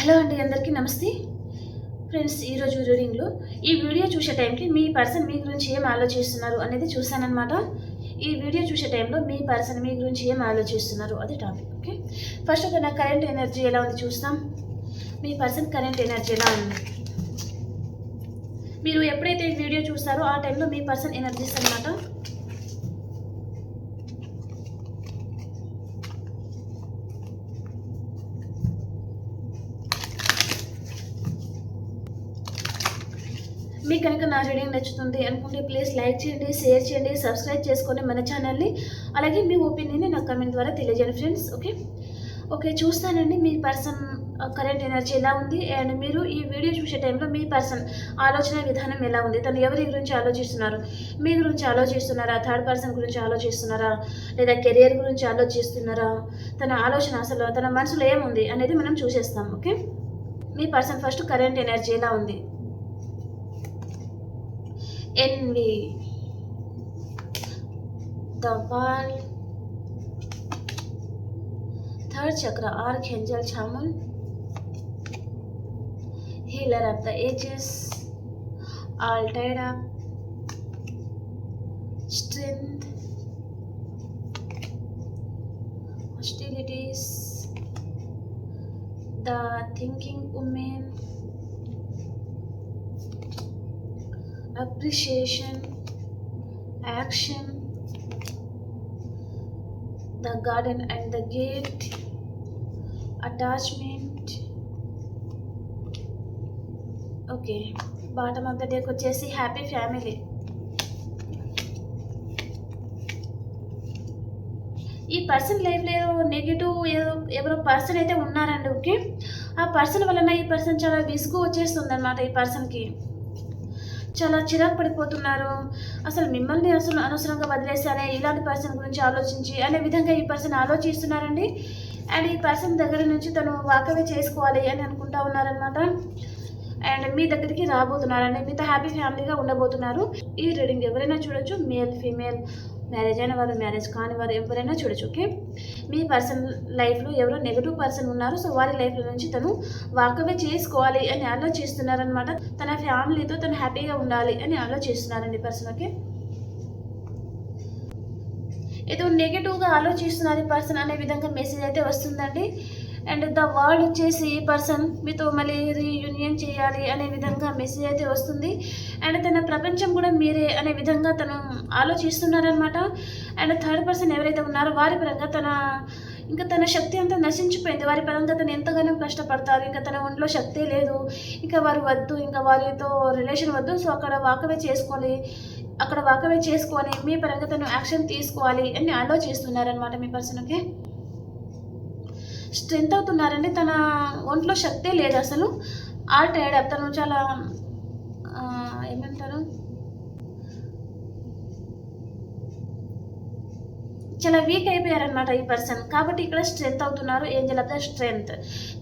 Hello అండి అందరికీ నమస్తే. ఫ్రెండ్స్ ఈరోజు రీడింగ్లో ఈ వీడియో చూసే టైంకి మీ పర్సన్ మీ గురించి ఏం ఆలోచిస్తున్నారు అనేది చూశానమాట ఈ వీడియో చూసే టైంలో మీ పర్సన్ మీ గురించి ఏం ఆలోచిస్తున్నారు అది టాపిక్ ఓకే? ఫస్ట్ ఒక నా కరెంట్ ఎనర్జీ ఎలా ఉంది చూస్తాం. మీ పర్సన్ కరెంట్ ఎనర్జీ ఎలా ఉంది? మీరు ఎప్పుడైతే వీడియో చూస్తారో ఆ టైంలో మీ పర్సన్ ఎనర్జీస్ అనమాట మీకు కనుక నా రీడింగ్ నచ్చుతుంది అనుకుంటే ప్లీజ్ లైక్ చేయండి షేర్ చేయండి సబ్స్క్రైబ్ చేసుకోండి మన ఛానల్ని. అలాగే మీ ఒపీనియన్ని నాకు కమెంట్ ద్వారా తెలియజేయండి ఫ్రెండ్స్ ఓకే? ఓకే చూస్తానండి మీ పర్సన్ కరెంట్ ఎనర్జీ ఎలా ఉంది? అండ్ మీరు ఈ వీడియో చూసే టైంలో మీ పర్సన్ ఆలోచన విధానం ఎలా ఉంది? తను ఎవరి గురించి ఆలోచిస్తున్నారు? మీ గురించి ఆలోచిస్తున్నారా? థర్డ్ పర్సన్ గురించి ఆలోచిస్తున్నారా? లేదా కెరియర్ గురించి ఆలోచిస్తున్నారా? తన ఆలోచన అసలు తన మనసులో ఏముంది అనేది మనం చూసేస్తాం ఓకే? మీ పర్సన్ ఫస్ట్ కరెంట్ ఎనర్జీ ఎలా ఉంది? Envy, the world, third chakra, Archangel Chamun, healer of the ages, all tied up, strength, hostilities, the thinking woman. Appreciation action the garden and the gate attachment okay bottom of the డేకి వచ్చేసి happy family ఈ person లైఫ్లో ఏదో negative ఏదో ఎవరో person అయితే ఉన్నారండి okay ఆ పర్సన్ వలన ఈ పర్సన్ చాలా విసుగు వచ్చేస్తుంది అనమాట ఈ పర్సన్కి చాలా చిరాకు పడిపోతున్నారు. అసలు మిమ్మల్ని అసలు అనవసరంగా వదిలేశారే? ఇలాంటి పర్సన్ గురించి ఆలోచించి అనే విధంగా ఈ పర్సన్ ఆలోచిస్తున్నారండి? అండ్ ఈ పర్సన్ దగ్గర నుంచి తను వాకవే చేసుకోవాలి అని అనుకుంటా ఉన్నారనమాట అండ్ మీ దగ్గరికి రాబోతున్నారండి. మీతో హ్యాపీ ఫ్యామిలీగా ఉండబోతున్నారు. ఈ రీడింగ్ ఎవరైనా చూడొచ్చు. మేల్ ఫీమేల్ మ్యారేజ్ అయిన వారు మ్యారేజ్ కాని వారు ఎవరైనా చూడొచ్చు ఓకే మీ పర్సన్ లైఫ్లో ఎవరో నెగిటివ్ పర్సన్ ఉన్నారు సో వారి లైఫ్లో నుంచి తను వాకవే చేసుకోవాలి అని ఆలోచిస్తున్నారనమాట తన ఫ్యామిలీతో తను హ్యాపీగా ఉండాలి అని ఆలోచిస్తున్నారండి పర్సన్ ఓకే ఏదో నెగిటివ్గా ఆలోచిస్తున్నారు పర్సన్ అనే విధంగా మెసేజ్ అయితే వస్తుందండి. అండ్ ద వరల్డ్ వచ్చేసి పర్సన్ మీతో మళ్ళీ రీయూనియన్ చేయాలి అనే విధంగా మెసేజ్ అయితే వస్తుంది. అండ్ తన ప్రపంచం కూడా మీరే అనే విధంగా తను ఆలోచిస్తున్నారనమాట అండ్ థర్డ్ పర్సన్ ఎవరైతే ఉన్నారో వారి పరంగా తన ఇంకా తన శక్తి అంతా నశించిపోయింది. వారి పరంగా తను ఎంతగానో కష్టపడతారు. ఇంకా తన ఒంట్లో శక్తి లేదు. ఇంకా వారు వద్దు. ఇంకా వారితో రిలేషన్ వద్దు. సో అక్కడ వాకవే చేసుకోవాలి అక్కడ వాకవే చేసుకొని మీ పరంగా తను యాక్షన్ తీసుకోవాలి అని ఆలోచిస్తున్నారనమాట మీ పర్సన్ ఓకే స్ట్రెంత్ అవుతున్నారండి తన ఒంట్లో శక్తే లేదు అసలు. ఆల్ టైర్డ్ తను చాలా ఏమంటారు? చాలా వీక్ అయిపోయారనమాట ఈ పర్సన్ కాబట్టి ఇక్కడ స్ట్రెంత్ అవుతున్నారు ఏంజల్ ఆఫ్ ద స్ట్రెంత్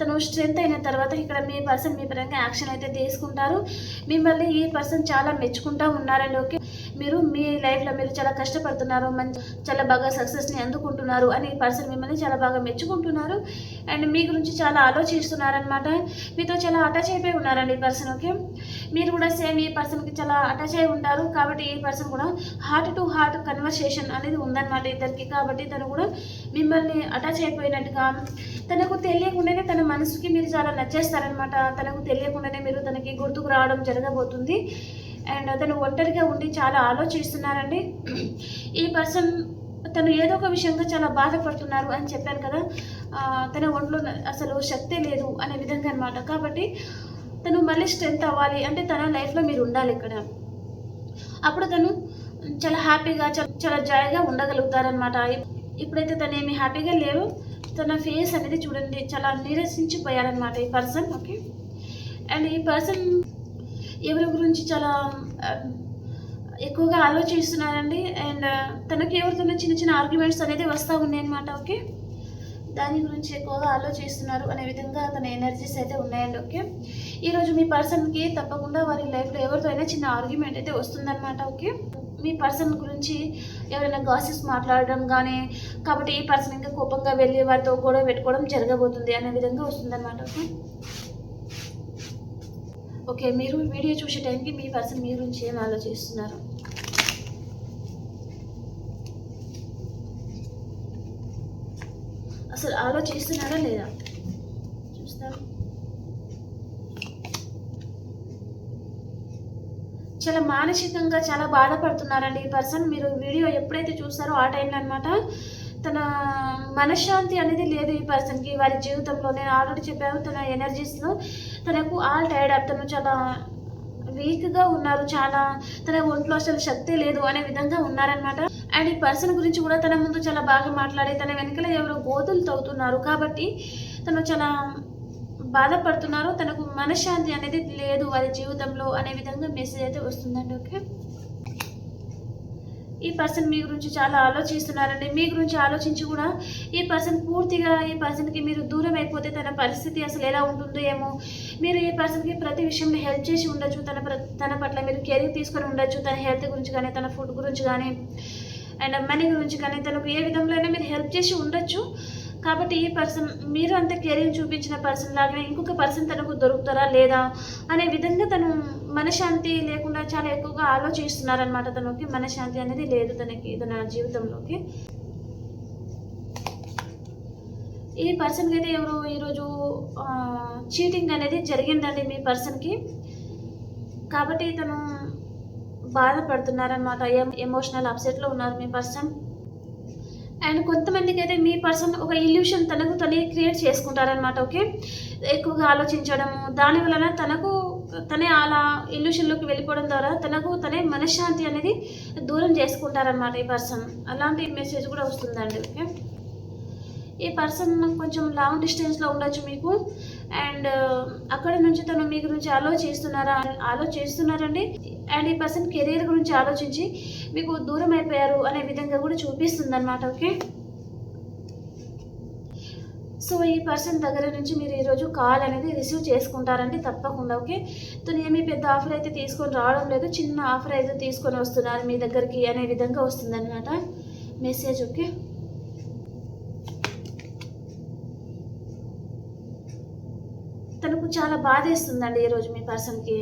తను స్ట్రెంత్ అయిన తర్వాత ఇక్కడ మీ పర్సన్ మీ పరంగా యాక్షన్ అయితే తీసుకుంటారు. మిమ్మల్ని ఈ పర్సన్ చాలా మెచ్చుకుంటా ఉన్నారండి ఓకే. మీరు మీ లైఫ్లో మీరు చాలా కష్టపడుతున్నారు మంచి చాలా బాగా సక్సెస్ని అందుకుంటున్నారు అని ఈ పర్సన్ మిమ్మల్ని చాలా బాగా మెచ్చుకుంటున్నారు. అండ్ మీ గురించి చాలా ఆలోచిస్తున్నారనమాట మీతో చాలా అటాచ్ అయిపోయి ఉన్నారండి ఈ పర్సన్ ఓకే? మీరు కూడా సేమ్ ఈ పర్సన్కి చాలా అటాచ్ అయి ఉంటారు. కాబట్టి ఈ పర్సన్ కూడా హార్ట్ టు హార్ట్ కన్వర్సేషన్ అనేది ఉందన్నమాట ఇద్దరికి. కాబట్టి తను కూడా మిమ్మల్ని అటాచ్ అయిపోయినట్టుగా తనకు తెలియకుండానే తన మనసుకి మీరు చాలా నచ్చేస్తారనమాట తనకు తెలియకుండానే మీరు తనకి గుర్తుకు రావడం జరగబోతుంది. అండ్ తను ఒంటరిగా ఉండి చాలా ఆలోచిస్తున్నారండి. ఈ పర్సన్ తను ఏదో ఒక విషయంగా చాలా బాధపడుతున్నారు అని చెప్పాను కదా. తన ఒంట్లో అసలు శక్తే లేదు అనే విధంగా అనమాట కాబట్టి తను మళ్ళీ స్ట్రెంత్ అవ్వాలి. అంటే తన లైఫ్లో మీరు ఉండాలి ఇక్కడ. అప్పుడు తను చాలా హ్యాపీగా చాలా చాలా జాయిగా ఉండగలుగుతారనమాట ఇప్పుడైతే తను ఏమి హ్యాపీగా లేరు. తన ఫేస్ అనేది చూడండి చాలా నిరసించిపోయారనమాట ఈ పర్సన్. ఓకే? అండ్ ఈ పర్సన్ ఎవరి గురించి చాలా ఎక్కువగా ఆలోచిస్తున్నారండి. అండ్ తనకి ఎవరితోనో చిన్న చిన్న ఆర్గ్యుమెంట్స్ అనేది వస్తూ ఉన్నాయన్నమాట ఓకే? దాని గురించి ఎక్కువగా ఆలోచిస్తున్నారు అనే విధంగా తన ఎనర్జీస్ అయితే ఉన్నాయండి ఓకే? ఈరోజు మీ పర్సన్కి తప్పకుండా వారి లైఫ్లో ఎవరితో అయినా చిన్న ఆర్గ్యుమెంట్ అయితే వస్తుందన్నమాట ఓకే? మీ పర్సన్ గురించి ఎవరైనా గాసిప్స్ మాట్లాడడం కానీ కాబట్టి ఈ పర్సన్ ఇంకా కోపంగా వెళ్ళి వారితో గొడవ పెట్టుకోవడం జరగబోతుంది అనే విధంగా వస్తుందన్నమాట ఓకే? ఓకే మీరు వీడియో చూసే టైంకి మీ పర్సన్ మీ గురించి ఏం ఆలోచిస్తున్నారు? అసలు ఆలోచిస్తున్నారా లేదా? చూస్తారు చాలా మానసికంగా చాలా బాధపడుతున్నారండి ఈ పర్సన్. మీరు వీడియో ఎప్పుడైతే చూస్తారో ఆ టైంలో అనమాట తన మనశ్శాంతి అనేది లేదు ఈ పర్సన్కి. వారి జీవితంలో నేను ఆల్రెడీ చెప్పాను తన ఎనర్జీస్లో తనకు ఆల్ టైర్డ్ అప్ తను చాలా వీక్గా ఉన్నారు. చాలా తన ఒంట్లో అసలు శక్తి లేదు అనే విధంగా ఉన్నారనమాట అండ్ ఈ పర్సన్ గురించి కూడా తన ముందు చాలా బాగా మాట్లాడి తన వెనకల ఎవరో గోతులు తవ్వుతున్నారు కాబట్టి తను చాలా బాధపడుతున్నారు. తనకు మనశ్శాంతి అనేది లేదు వారి జీవితంలో అనే విధంగా మెసేజ్ అయితే వస్తుందండి. ఓకే? ఈ పర్సన్ మీ గురించి చాలా ఆలోచిస్తున్నారండి. మీ గురించి ఆలోచించి కూడా ఈ పర్సన్ పూర్తిగా ఈ పర్సన్కి మీరు దూరం అయిపోతే తన పరిస్థితి అసలు ఎలా ఉంటుందో ఏమో మీరు ఈ పర్సన్కి ప్రతి విషయంలో హెల్ప్ చేసి ఉండొచ్చు. తన తన పట్ల మీరు కేరింగ్ తీసుకొని ఉండొచ్చు. తన హెల్త్ గురించి కానీ తన ఫుడ్ గురించి కానీ అండ్ మనీ గురించి కానీ తనకు ఏ విధంలో అయినా మీరు హెల్ప్ చేసి ఉండొచ్చు. కాబట్టి ఈ పర్సన్ మీరు అంత కెరీర్ చూపించిన పర్సన్ లాగానే ఇంకొక పర్సన్ తనకు దొరుకుతారా లేదా అనే విధంగా తను మనశ్శాంతి లేకుండా చాలా ఎక్కువగా ఆలోచిస్తున్నారనమాట తనకి. మనశ్శాంతి అనేది లేదు తనకి తన జీవితంలోకి. ఈ పర్సన్కి అయితే ఎవరు? ఈరోజు చీటింగ్ అనేది జరిగిందండి మీ పర్సన్కి కాబట్టి తను బాధపడుతున్నారనమాట ఎమోషనల్ అప్సెట్లో ఉన్నారు మీ పర్సన్ అండ్ కొంతమందికి అయితే మీ పర్సన్ ఒక ఇల్యూషన్ తనకు తనే క్రియేట్ చేసుకుంటారనమాట ఓకే? ఎక్కువగా ఆలోచించడము దాని వలన తనకు తనే అలా ఇల్యూషన్లోకి వెళ్ళిపోవడం ద్వారా తనకు తనే మనశ్శాంతి అనేది దూరం చేసుకుంటారనమాట ఈ పర్సన్. అలాంటి మెసేజ్ కూడా వస్తుందండి ఓకే? ఈ పర్సన్ కొంచెం లాంగ్ డిస్టెన్స్లో ఉండొచ్చు మీకు. అండ్ అక్కడ నుంచి తను మీ గురించి ఆలోచిస్తున్నారా? ఆలోచిస్తున్నారండి. అండ్ ఈ పర్సన్ కెరీర్ గురించి ఆలోచించి మీకు దూరం అయిపోయారు అనే విధంగా కూడా చూపిస్తుంది అనమాట ఓకే సో ఈ పర్సన్ దగ్గర నుంచి మీరు ఈరోజు కాల్ అనేది రిసీవ్ చేసుకుంటారండి తప్పకుండా ఓకే తను ఏమీ పెద్ద ఆఫర్ అయితే తీసుకొని రావడం లేదు చిన్న ఆఫర్ అయితే తీసుకొని వస్తున్నారు మీ దగ్గరికి అనే విధంగా వస్తుందన్నమాట మెసేజ్ ఓకే తనకు చాలా బాధేస్తుందండి ఈరోజు మీ పర్సన్కి.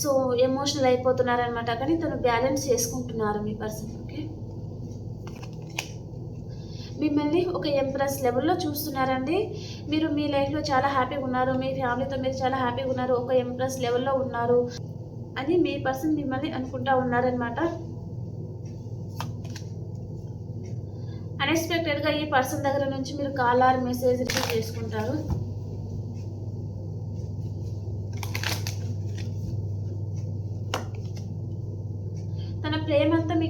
సో ఎమోషనల్ అయిపోతున్నారనమాట కానీ తను బ్యాలెన్స్ చేసుకుంటున్నారు మీ పర్సన్ ఓకే మిమ్మల్ని ఒక ఎంప్రెస్ లెవెల్లో చూస్తున్నారండి. మీరు మీ లైఫ్లో చాలా హ్యాపీగా ఉన్నారు. మీ ఫ్యామిలీతో మీరు చాలా హ్యాపీగా ఉన్నారు. ఒక ఎంప్రెస్ లెవెల్లో ఉన్నారు అని మీ పర్సన్ మిమ్మల్ని అనుకుంటా ఉన్నారనమాట అన్ఎక్స్పెక్టెడ్గా ఈ పర్సన్ దగ్గర నుంచి మీరు కాల్ ఆర్ మెసేజ్ రిసీవ్ చేసుకుంటారు తన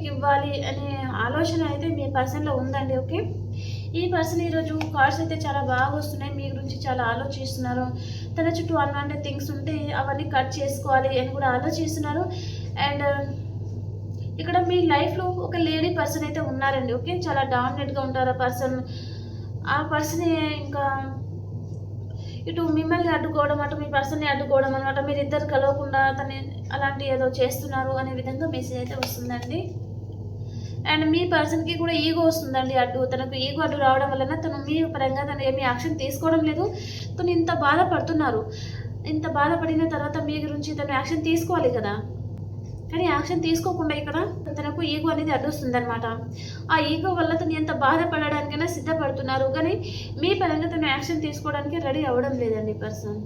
ప్రేమ ఇవ్వాలి అనే ఆలోచన అయితే మీ పర్సన్లో ఉందండి ఓకే? ఈ పర్సన్ ఈరోజు కార్డ్స్ అయితే చాలా బాగా వస్తున్నాయి మీ గురించి చాలా ఆలోచిస్తున్నారు. తన చుట్టూ అన్నమాట థింగ్స్ ఉంటే అవన్నీ కట్ చేసుకోవాలి అని కూడా ఆలోచిస్తున్నారు. అండ్ ఇక్కడ మీ లైఫ్లో ఒక లేడీ పర్సన్ అయితే ఉన్నారండి ఓకే? చాలా డామినేట్గా ఉంటారు ఆ పర్సన్. ఆ పర్సన్ ఇంకా ఇటు మిమ్మల్ని అడ్డుకోవడం అటు మీ పర్సన్ని అడ్డుకోవడం అనమాట మీరు ఇద్దరు కలవకుండా తను అలాంటి ఏదో చేస్తున్నారు అనే విధంగా మెసేజ్ అయితే వస్తుందండి. అండ్ మీ పర్సన్కి కూడా ఈగో వస్తుందండి అడ్డు తనకు ఈగో అడ్డు రావడం వలన తను మీ పరంగా తను ఏమీ యాక్షన్ తీసుకోవడం లేదు. తను ఇంత బాధపడుతున్నారు. ఇంత బాధపడిన తర్వాత మీ గురించి తను యాక్షన్ తీసుకోవాలి కదా. కానీ యాక్షన్ తీసుకోకుండా ఇక్కడ తనకు ఈగో అనేది అడ్డొస్తుంది అనమాట ఆ ఈగో వల్ల తను ఎంత బాధపడడానికైనా సిద్ధపడుతున్నారు. కానీ మీ పరంగా తను యాక్షన్ తీసుకోవడానికి రెడీ అవ్వడం లేదండి పర్సన్.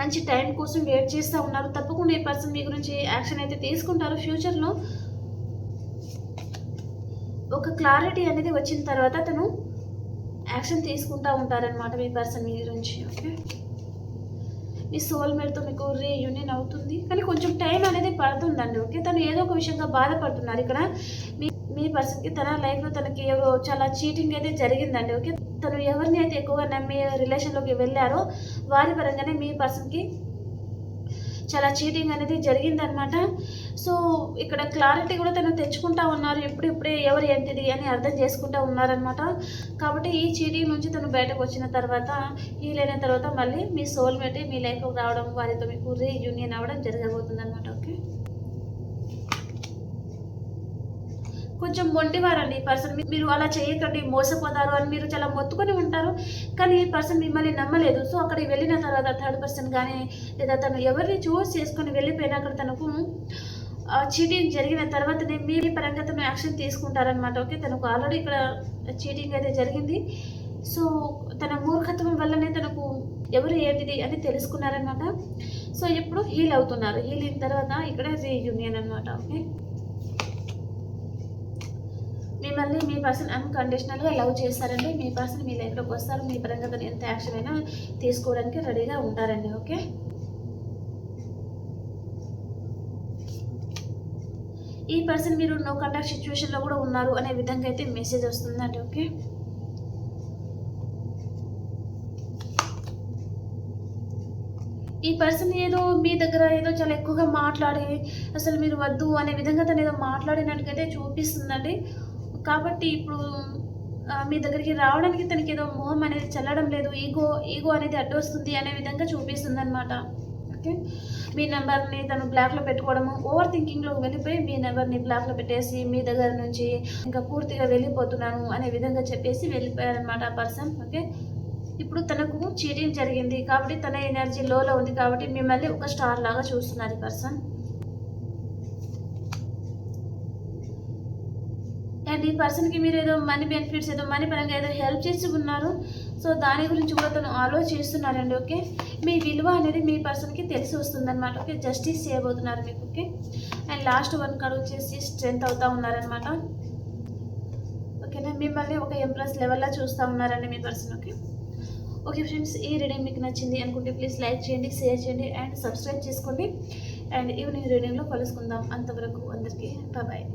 మంచి టైం కోసం వెయిట్ చేస్తూ ఉన్నారు. తప్పకుండా ఈ పర్సన్ మీ గురించి యాక్షన్ అయితే తీసుకుంటారు. ఫ్యూచర్లో ఒక క్లారిటీ అనేది వచ్చిన తర్వాత తను యాక్షన్ తీసుకుంటూ ఉంటారనమాట మీ పర్సన్ మీ గురించి ఓకే? మీ సోల్మేట్తో మీకు రీయూనియన్ అవుతుంది. కానీ కొంచెం టైం అనేది పడుతుందండి ఓకే? తను ఏదో ఒక విషయంగా బాధపడుతున్నారు. ఇక్కడ మీ మీ పర్సన్కి తన లైఫ్లో తనకి ఎవరో చాలా చీటింగ్ అయితే జరిగిందండి ఓకే? తను ఎవరిని అయితే ఎక్కువగా నమ్మి రిలేషన్లోకి వెళ్ళారో వారి పరంగానే మీ పర్సన్కి చాలా చీటింగ్ అనేది జరిగిందనమాట సో ఇక్కడ క్లారిటీ కూడా తను తెచ్చుకుంటా ఉన్నారు ఎప్పుడు ఇప్పుడే ఎవరు ఏంటిది అని అర్థం చేసుకుంటా ఉన్నారనమాట కాబట్టి ఈ చీటింగ్ నుంచి తను బయటకు వచ్చిన తర్వాత వీలైన తర్వాత మళ్ళీ మీ సోల్మేట్ మీ లైఫ్లోకి రావడం వారితో మీకు రీయూనియన్ అవ్వడం జరగబోతుంది అనమాట ఓకే కొంచెం మొండివారండి. ఈ పర్సన్ మీరు అలా చేయకండి మోసపోతారు అని మీరు చాలా మొత్తుకొని ఉంటారు. కానీ ఈ పర్సన్ మిమ్మల్ని నమ్మలేదు. సో అక్కడికి వెళ్ళిన తర్వాత థర్డ్ పర్సన్ కానీ లేదా తను ఎవరిని చూస్ చేసుకొని వెళ్ళిపోయినా అక్కడ తనకు చీటింగ్ జరిగిన తర్వాతనే మీ పరంగా తను యాక్షన్ తీసుకుంటారనమాట ఓకే? తనకు ఆల్రెడీ ఇక్కడ చీటింగ్ అయితే జరిగింది. సో తన మూర్ఖత్వం వల్లనే తనకు ఎవరు ఏంటిది అని తెలుసుకున్నారనమాట సో ఇప్పుడు హీల్ అవుతున్నారు. హీల్ అయిన తర్వాత ఇక్కడ రీయూనియన్ అనమాట ఓకే? మిమ్మల్ని మీ పర్సన్ అన్కండిషనల్గా లవ్ చేస్తారండి. మీ పర్సన్ మీ లైఫ్లోకి వస్తారు. మీ పరంగా ఎంత యాక్షన్ అయినా తీసుకోవడానికి రెడీగా ఉంటారండి. ఓకే? ఈ పర్సన్ మీరు నో కాంటాక్ట్ సిచ్యువేషన్లో కూడా ఉన్నారు అనే విధంగా అయితే మెసేజ్ వస్తుందండి. ఓకే? ఈ పర్సన్ ఏదో మీ దగ్గర ఏదో చాలా ఎక్కువగా మాట్లాడి అసలు మీరు వద్దు అనే విధంగా తను ఏదో మాట్లాడినట్టుగైతే చూపిస్తుందండి. కాబట్టి ఇప్పుడు మీ దగ్గరికి రావడానికి తనకి ఏదో మొహం అనేది చల్లడం లేదు. ఈగో ఈగో అనేది అడ్డు వస్తుంది అనే విధంగా చూపిస్తుంది అనమాట ఓకే? మీ నెంబర్ని తను బ్లాక్లో పెట్టుకోవడము ఓవర్ థింకింగ్లో వెళ్ళిపోయి మీ నెంబర్ని బ్లాక్లో పెట్టేసి మీ దగ్గర నుంచి ఇంకా పూర్తిగా వెళ్ళిపోతున్నాను అనే విధంగా చెప్పేసి వెళ్ళిపోయారనమాట ఆ పర్సన్. ఓకే? ఇప్పుడు తనకు చీటింగ్ జరిగింది కాబట్టి తన ఎనర్జీ లోలో ఉంది కాబట్టి మిమ్మల్ని ఒక స్టార్ లాగా చూస్తున్నారు ఈ పర్సన్. అండ్ ఈ పర్సన్కి మీరు ఏదో మనీ బెనిఫిట్స్ ఏదో మనీ పరంగా ఏదో హెల్ప్ చేసి ఉన్నారు. సో దాని గురించి కూడా తను ఆలోచిస్తున్నారండి ఓకే మీ విలువ అనేది మీ పర్సన్కి తెలిసి వస్తుందన్నమాట ఓకే జస్టిస్ చేయబోతున్నారు మీకు okay and last one card వచ్చేసి స్ట్రెంత్ అవుతా ఉన్నారనమాట ఓకేనా మిమ్మల్ని ఒక ఎంప్రెస్ లెవెల్లో చూస్తూ ఉన్నారండి మీ పర్సన్ ఓకే ఓకే ఫ్రెండ్స్ ఈ రీడింగ్ మీకు నచ్చింది అనుకుంటే ప్లీజ్ లైక్ చేయండి షేర్ చేయండి అండ్ సబ్స్క్రైబ్ చేసుకోండి. అండ్ ఈవినింగ్ రీడింగ్లో కలుసుకుందాం. అంతవరకు అందరికీ బాయ్